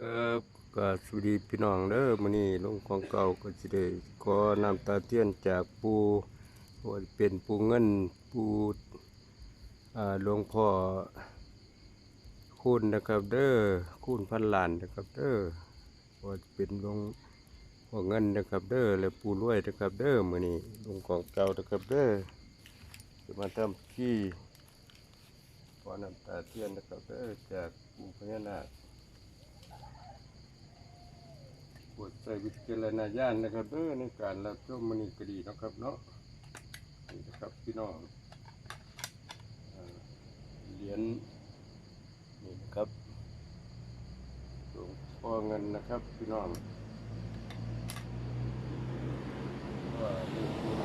เออก็สวัสดีพี่น้องเด้อมื้อนี้ลงของเก่าก็สิได้ขอน้ำตาเทียนจากปูว่าเป็นปูเงินปูอ่าหลวงพ่อคุณนะครับเด้อคุณพันล้านนะครับเด้อว่าเป็นหลวงพ่อเงินนะครับเด้อและปูรวยนะครับเด้อมื้อนี้ลงของเก่านะครับเด้อจะมาทำที่ขอน้ำตาเทียนนะครับเด้อจากปูพญานาค โปรดใส่วิจารณญาณนะครับเด้อในการรับชมมณีกดีนะครับเนาะนี่นะครับพี่น้องเหรียญนี่นะครับหลวงพ่อเงินนะครับพี่น้องว่านี่คือ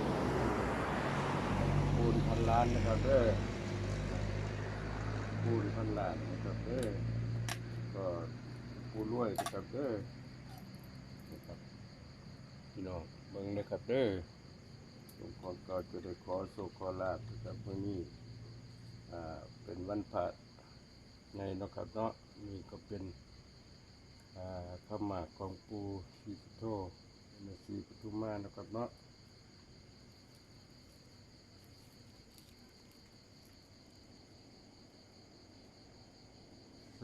ปูนพันล้านนะครับเด้อปูนพันล้านนะครับเด้อก็ปูรวยนะครับเด้อ พี่น้องเบิ่งนะครับเด้อทุกคนก็จะได้ขอโชคขอลาภนะครับเมื่อนี้อ่าเป็นวันพระใหญ่นะครับเนาะนี่ก็เป็นอ่าขมากของปูชีสุโธแม่ชีปทุมมานะครับเนาะ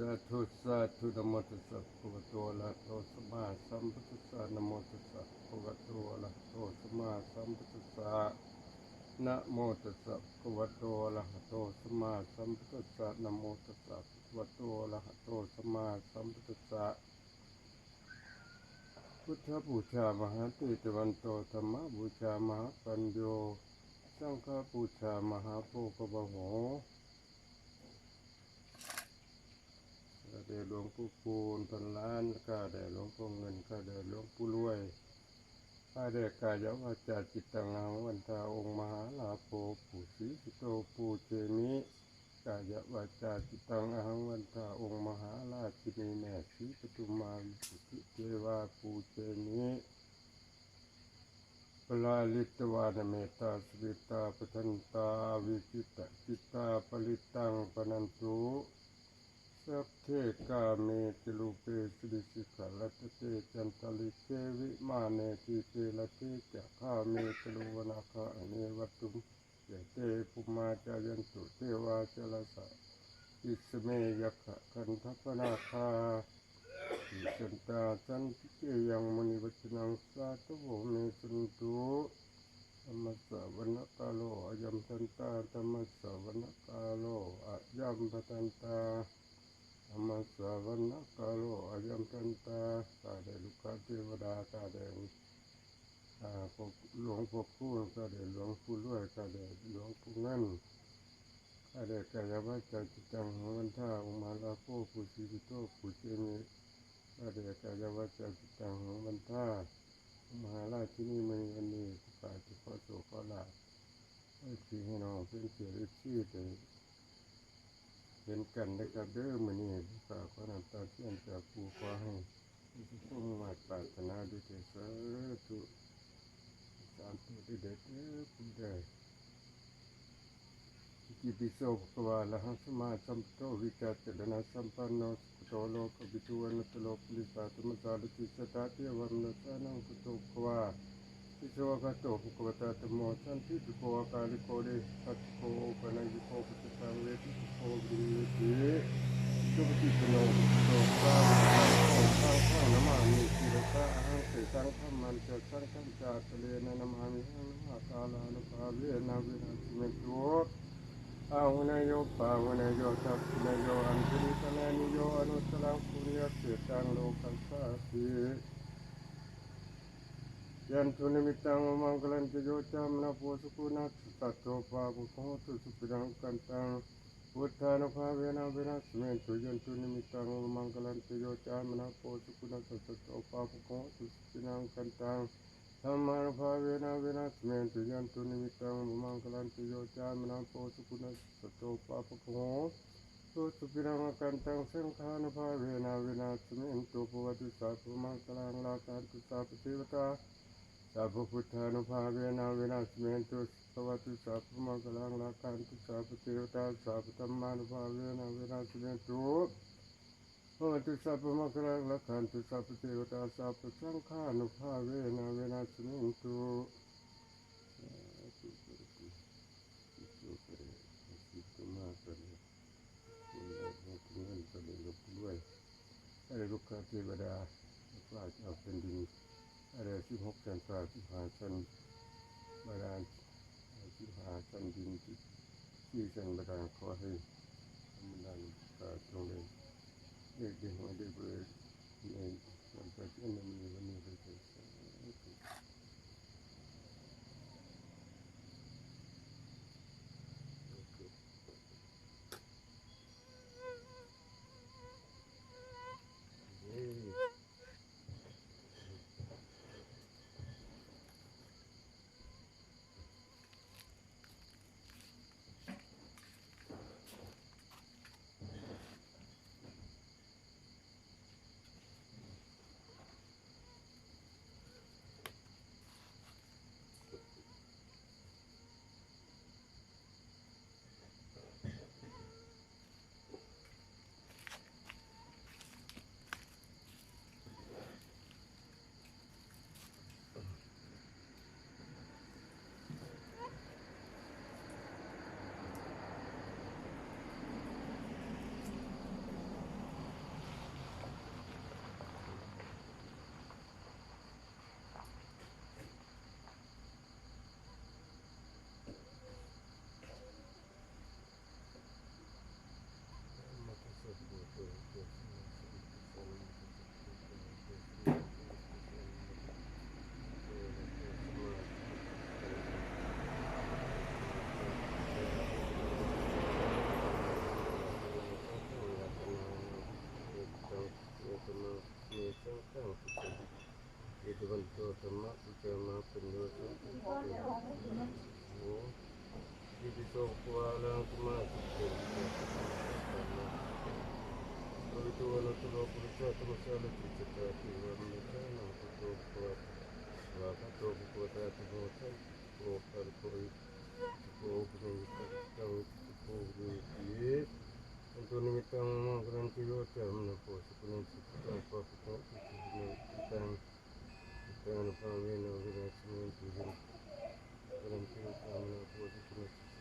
าธุสาธุนะโมตัสสะภะคะวะโตอะระหะโตสัมมาสัมพุทธัสสะนโมตัสสะภะคะวะโตอะระหะโตสัมมาสัมพุทธัสสะนะโมตัสสะภะคะวะโตอะระหะโตสัมมาสัมพุทธัสสะนะโมตัสสะภะคะวะโตอะระหะโตสัมมาสัมพุทธัสสะพุทธบูชามหาเตตวันโตธรรมบูชามหาปัญโยสังฆบูชามหาโพกบะโห ข้าเดหลวงปู่คูณพันล้านข้าเดหลวงพ่อเงินข้าเดหลวงปู่รวยข้าเดกายวาจาจิตตังหังวันทาองค์มหาลาโภปู่ศรีสุโตปู่เจมิกายวาจาจิตตังหังวันทาองค์มหาราชินีแม่ศรีปทุมาสุติเทวาปู่เจมิปลาลิตวานเมตตาสวิตาปทันตาวิจิตตจิตตาปลิตังปนันตุ สัพเทกาเมติลูเปสิริสิกาลัตเตจันตลิเกวิมาเนติเตละเตจะข้าเมตลูวนาคาอเนวัตุมเยเตปุมาจายันตุเทวาจลสะอิสเมยักขะคันทัปนาคาอิจันตาสันติเกยังมุนิวัจนังสาธุโวเมสุนตุธรรมสวนกาโลอายัมทันตาธรรมสวนกาโลอายัมปันตา ธรรมสาวนกาโลอายัมทันตาตาเดลุกาเทวดาตาเดอ่าพวกหลวงพ่อคู่ตาเดหลวงปู่รวยตาเดหลวงปู่เงินตาเดกายวัจจิตังหัวันท่าอุมาลาโคปุชิวิโตปุเจมิตาเดกายวัจจิตังหัวันท่ามหาราชที่นี่มันวันนี้ประกาศขอโศกขอลาให้พี่ให้น้องเพื่อนเสียชื่อแต่ เห็นกันนะครับเด้อมื้อนี้ประกาศขอน้ำตาเทียนจากปู่ขอให้ทุกคนมาปรารถนาด้วยเถิดสาธุสามตัวที่เด็ดเด้อปู่ได้อิติปิโสภะคะวะละหังสมาสัมโธวิจารเจรณะสัมปันโนสุโตโลกวิทูวันตโลกุลิสาตุมสาลุติสตาเทวันนสานังพุทโธภะคะวะทิโสภะโตภะควะตาธัมโมสันติปิโกอาการิโกเดสัตโกปนัยโกปุตตังเวทิโกวิน ติปโนโตสาโตสังฆานามามิสิรตาหังเสสังฆมันจะสังฆจาตเลนะนามามิหังนาคาลานุภาเวนะเวนะสิเมตุอาหุนายโยปาหุนายโยสัพนายโยอันตริตนานิโยอนุตตรังปุริยเสตังโลกัสสาติยันตุนิมิตังมังกลันติโยจามนาโพสุกุนัสตัตโตปาปุโหตุสุปิรังกันตัง พุทธานุภาเวนะเวนะสเมตุยันตุนิมิตังมังกลันติโยจามนาโพสุกุนัสตัตโตปาปุโหตุสุปิรังกันตังธรรมานุภาเวนะเวนะสเมตุยันตุนิมิตังมังกลันติโยจามนาโพสุกุนัสตัตโตปาปุโหตุสุปิรังกันตังสังฆานุภาเวนะเวนะสมินตุปวัติสัพพมังคลังลาการตุสัพพเทวตาสัพพพุทธานุภาเวนะเวนะสมินตุป วัติสัพพมังคลังลาการตุสัพพเทวตาสัพพธรรมานุภาเวนะเวนะสมินตุโอ้ตุสัพพมะกรังละขันตุสัพพเทวตาสัพพสังฆานุภาเวนะเวนะสมิงตุสาธุปริปุสิสุปริสิตุมาปริคุณได้ให้คุณเงินปริลุกด้วยอะไรลูกค้าเทวดาฝ่าเจ้าเป็นดินอะไรสิบหกแสนฝ่าสิบห้าชั้นบาดาล สิบห้าชั้นดินที่ที่แสนบาดาลขอให้ธรรมดาฝ่าตรงเลยเด็กเด็กมาเด็กเลยในวันพระเจ้ามันมีวันนี้เลยเกิดเอตวันโตธรรมะอุจจามาเป็นโยสุโอ้ ยิปิโสภวาลังสมาสุเตโวิตุวันตุโลปุริสะธรร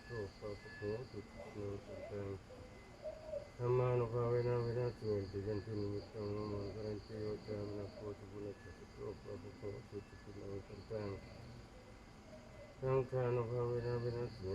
โสปะโสสุขโสสุขัธรรมานุภาเวนะเวนะตุติยันตุนิมิตังมังกรันติโยจามนาโคตุปุญจักโสปะโสสุขโสสุขังสังฆานุภาเวนะวินาตุ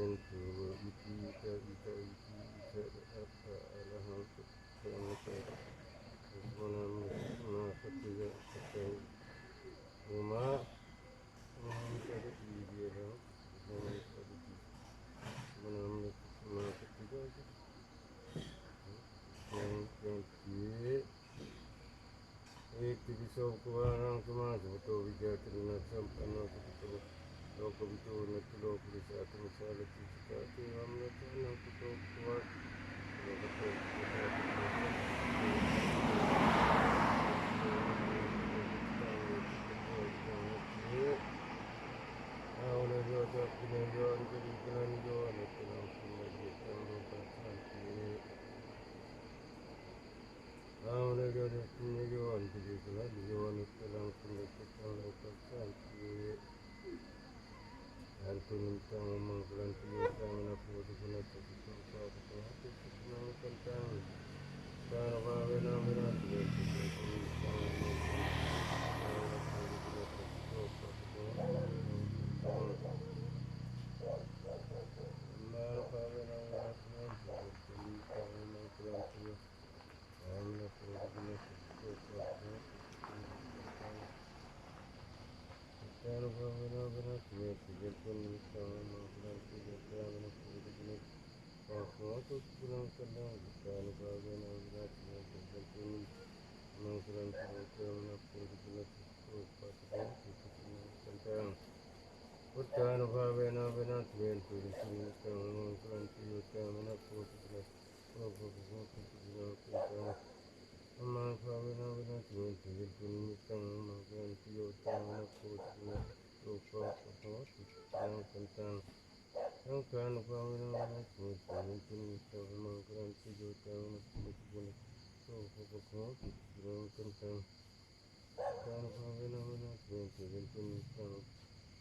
శోకవానాంతమాధిపతో విద్యార్థినాథంపన్నాథితో లోకవితో నత్తులోకుడి శాతం శాలకి చితాకేవం నతో నతో Minta Kami menghantar kepada anda pelajaran tentang apa yang kita pelajari tentang పుట్టానుభావేన Thank you.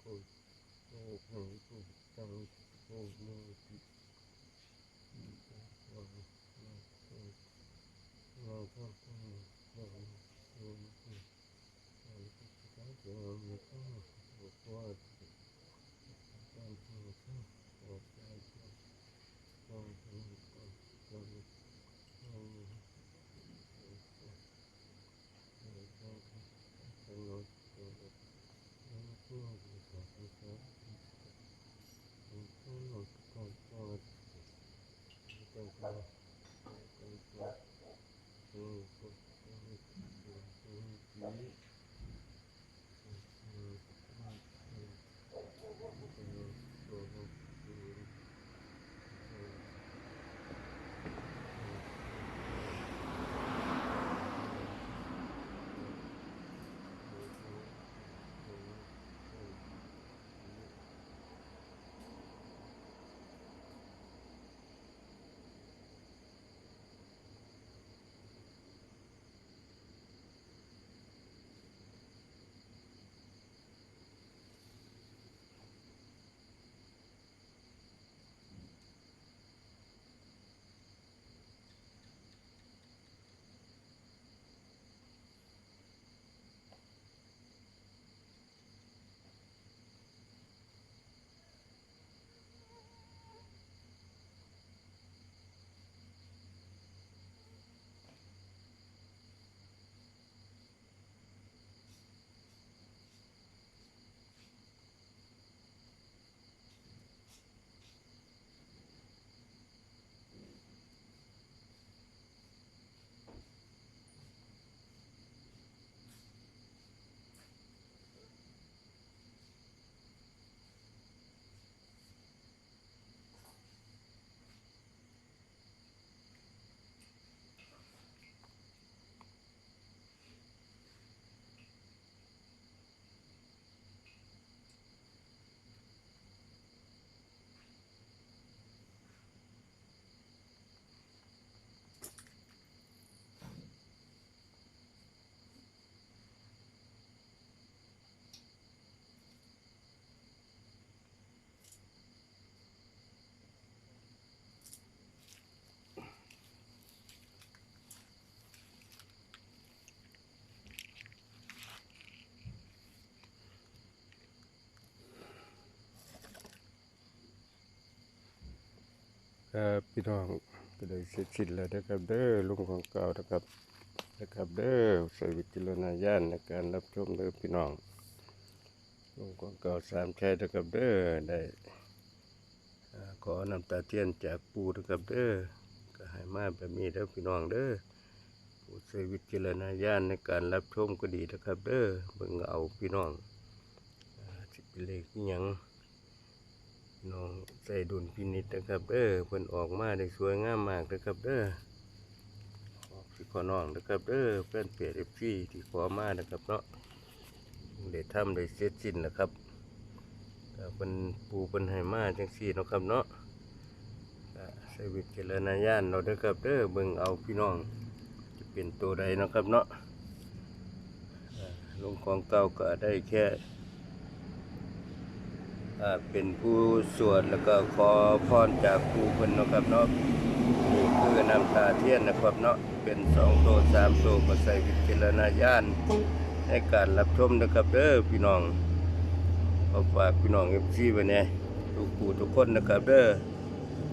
такой. Вот на ютубе, там вот новый клип. Thank you. banyak hmm. ครับพี่น้องก็ได้เสร็จสิ้นแล้วนะครับเด้อลุงของเก่านะครับนะครับเด้อใส่วิจารณญาณในการรับชมเด้อพี่น้องลุงของเก่าสามแช่นะครับเด้อได้ขอนำตาเทียนจากปู่นะครับเด้อก็ให้มาแบบนี้เด้อพี่น้องเด้อผู้ใช้วิจารณญาณในการรับชมก็ดีนะครับเด้อเบิ่งเอาพี่น้องสิเป็นเลขอิหยัง น้องใส่ดุลพินิจนะครับเด้อเพิ่นออกมาได้สวยงามมากนะครับเด้อออกสิขอน้องนะครับเด้อเพื่อนเปียเอฟซีที่ขอมานะครับเนาะได้ทำได้เสร็จสิ้นนะครับก็เป็นปูเป็นให้มาจังซี่นะครับเนาะใส่วิจารณญาณเราะเด้อครับเด้อเบิ่งเอาพี่น้องจะเป็นตัวใดนะครับเนาะลงของเก่าก็ได้แค่ เป็นผู้สวดแล้วก็ขอพรจากครูเพิ่นนะครับเนาะนี่คือน้ำตาเทียนนะครับเนาะเป็นสองโตสามโตก็ใส่วิจารณญาณในการรับชมนะครับเด้อพี่น้องขอฝากพี่น้องเอฟซีไว้เนี่ยทุกผู้ทุกคนนะครับเด้อ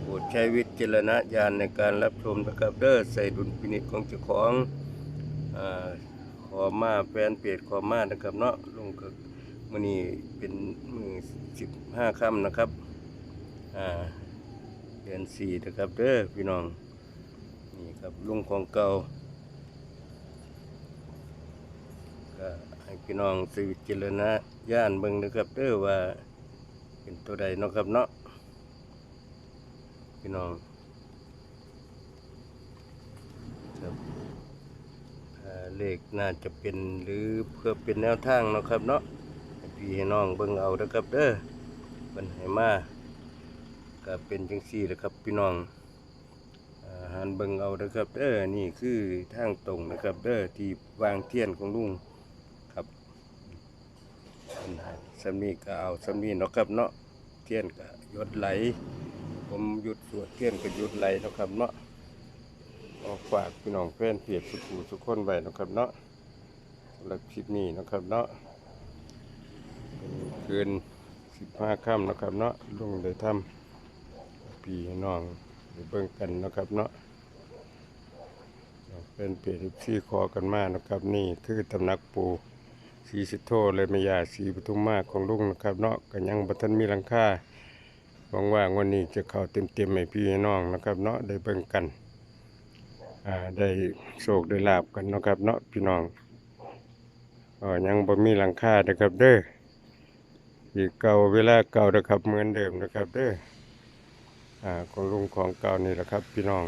โปรดใช้วิจารณญาณในการรับชมนะครับเด้อใส่ดุลพินิจของเจ้าของอขอมาแฟนเพจขอมานะครับเนาะลงก็ข มื้อนี้เป็นมือสิบห้าค่ำนะครับ อ่าเดือนสี่นะครับเด้อพี่น้อง นี่ครับลุงของเก่าก็ให้พี่น้องสืบเจรณะย่านเบิ่งนะครับเด้อว่าเป็นตัวใดเนาะครับเนาะพี่น้องครับเลขน่าจะเป็นหรือเพื่อเป็นแนวทางเนาะครับเนาะ พี่ให้น้องเบิ่งเอาเด้อครับเด้อเป็นให้มาก็เป็นจังซี่แหละครับพี่น้องหารเบิ่งเอาเด้อครับเด้อนี่คือทางตรงนะครับเด้อที่วางเทียนของลุงครับอันให้สำนีก็เอาสำนีเนาะครับเนาะเทียนก็หยดไหล ผมหยุดสวดเทียนก็หยุดไหลเนาะครับเนาะเอาฝากพี่น้องแฟนเพจสุขูทุกคนไว้นะครับเนาะสำหรับคลิปนี้นะครับเนาะ เป็นคืนสิบห้าค่ำนะครับเนาะลุงได้ทำพี่น้องไปเบิ่งกันนะครับเนาะเป็นเปรตที่คอกันมานะครับ นี่คือตำนักปูสีสิโทเลยมายาสีปทุมมาของลุงนะครับเนาะก็ยังบัทันมีลังคาหวังว่าวันนี้จะเข้าเต็มๆให้พี่น้องนะครับ เนาะได้เบิ่งกันได้โชคได้ลาบกันนะครับ เนาะพี่น้องยังบ่มีหลังคานะครับเด้อ อีกเก่าเวลาเก่านะครับเหมือนเดิมนะครับเด้ออ่าของลุงของเก่านี่แหละครับ พี่น้อง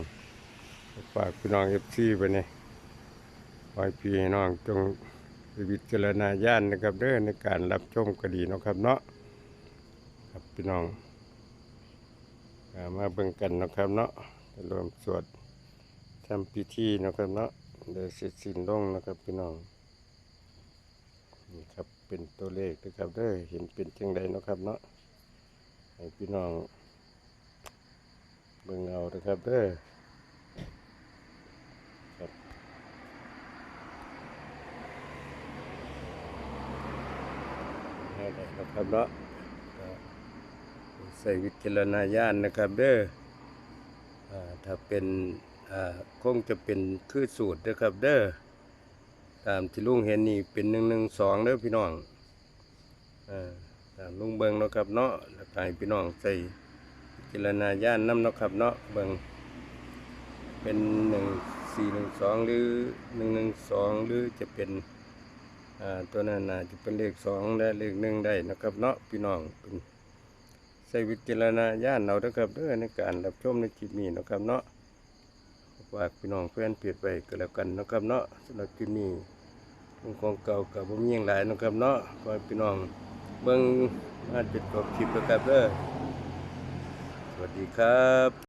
ฝากพี่น้องเอฟซีไปเนี่ยขอให้พี่น้องจงวิจารณญาณนะครับเด้อในการรับชมกดีนะครับเนาะครับพี่น้องมาเบิ่งกันนะครับเนาะรวมสวดทำพิธีนะครับเนาะเดี๋ยวเสร็จสิ้นลงนะครับพี่น้อง เป็นตัวเลขนะครับเด้อเห็นเป็นจังใดเนาะครับเนาะให้พี่น้องเบิ่งเอาเด้อครับเด้อครับให้ได้นะครับเนาะใส่วิจารณญาณนะครับเด้ออ่าถ้าเป็นอ่าคงจะเป็นคือสูตรนะครับเด้อ ตามที่ลุงเห็นนี่เป็นหนึ่งหนึ่งสองเด้อพี่น้องอ่าตามลุงเบิงเนาะครับเนาะแล้วก็ให้พี่น้องใส่จิรณาญาณน้ำเนาะครับเนาะเบิงเป็นหนึ่งสี่หนึ่งสองหรือหนึ่งหนึ่งสองหรือจะเป็นอ่าตัวนั้นน่าจะเป็นเลขสองได้เลขหนึ่งได้นะครับเนาะพี่น้องเป็นใช้วิจารณญาณเราเด้อครับเด้อในการรับชมในคลิปนี้นะครับเนาะ ฝากพี่น้องแฟนเปลี่ยนไปก็แล้วกันนะครับเนาะสำหรับคลิปนี้ของของเก่ากับผมยังหลายนะครับเนาะขอให้พี่น้องเบิ่งอาจนจบคลิปแล้วครับเด้อสวัสดีครับ